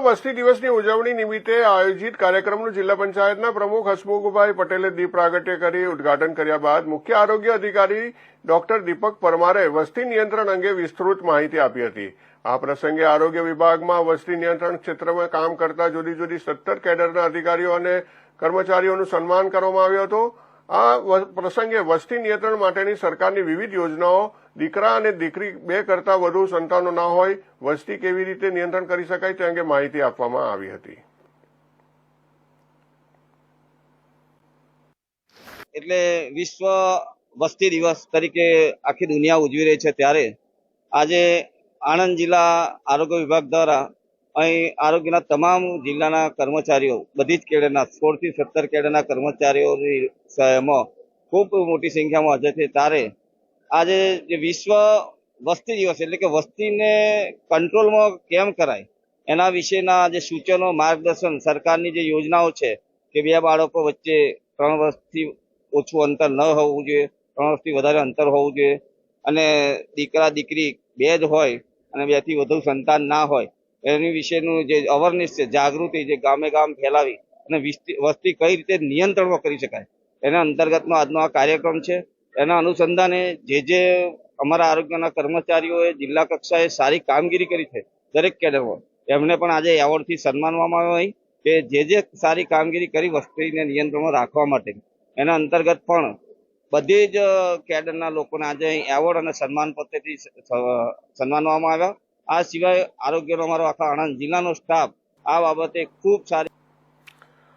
વસ્તી દિવસની ઉજવણી નિમિત્તે આયોજિત કાર્યક્રમનું જિલ્લા પંચાયતના પ્રમુખ હસમુખભાઈ પટેલે દીપ પ્રાગટ્ય કરી ઉદઘાટન કર્યા બાદ મુખ્ય આરોગ્ય અધિકારી ડોક્ટર દીપક પરમારે વસ્તી નિયંત્રણ અંગે વિસ્તૃત માહિતી આપી હતી. આ પ્રસંગે આરોગ્ય વિભાગમાં વસ્તી નિયંત્રણ ક્ષેત્રમાં કામ કરતા જુદી જુદી સત્તર કેડરના અધિકારીઓ અને કર્મચારીઓનું સન્માન કરવામાં આવ્યું હતું. આ પ્રસંગે વસ્તી નિયંત્રણ માટેની સરકારની વિવિધ યોજનાઓ દીકરા અને દીકરી બે કરતાં વધુ સંતાનો ના હોય, વસ્તી કેવી રીતે નિયંત્રણ કરી શકાય તે અંગે માહિતી આપવામાં આવી હતી. એટલે વિશ્વ વસ્તી દિવસ તરીકે આખી દુનિયા ઉજવી રહી છે ત્યારે આજે આણંદ જિલ્લા આરોગ્ય વિભાગ દ્વારા અહીં આરોગ્યના તમામ જિલ્લાના કર્મચારીઓ, બધી જ કેડરના સોળથી સત્તર કેડરના કર્મચારીઓની સહાયમાં ખૂબ મોટી સંખ્યામાં હાજર છે. ત્યારે આજે જે વિશ્વ વસ્તી દિવસ એટલે કે વસ્તીને કંટ્રોલમાં કેમ કરાય? એના વિશેના જે સૂચનો, માર્ગદર્શન, સરકારની જે યોજનાઓ છે કે બે બાળકો વચ્ચે ત્રણ વર્ષથી ઓછું અંતર ન હોવું જોઈએ, ત્રણ વર્ષથી વધારે અંતર હોવું જોઈએ અને દીકરા દીકરી બે જ હોય અને બેથી વધુ સંતાન ના હોય એની વિશેનું જે અવેરનેસ છે, જાગૃતિ જે ગામે ગામ ફેલાવી અને વિસ્તી- કઈ રીતે નિયંત્રણમાં કરી શકાય, એના અંતર્ગતનો આજનો આ કાર્યક્રમ છે. એના અનુસંધાને જે જે અમારા આરોગ્યના કર્મચારીઓએ, જિલ્લા કક્ષાએ સારી કામગીરી કરી છે, દરેક કેડરમાં. એમને પણ આજે એવોર્ડથી સન્માનવામાં આવ્યો હોય કે જે જે સારી કામગીરી કરી વસ્તીને નિયંત્રણમાં રાખવા માટે. એના અંતર્ગત પણ બધી જ કેડરના લોકોને આજે એવોર્ડ અને સન્માન પત્રથી સન્માનવામાં આવ્યા. આ સિવાય આરોગ્યનો અમારો આખા આણંદ જિલ્લાનો સ્ટાફ આ બાબતે ખૂબ સારી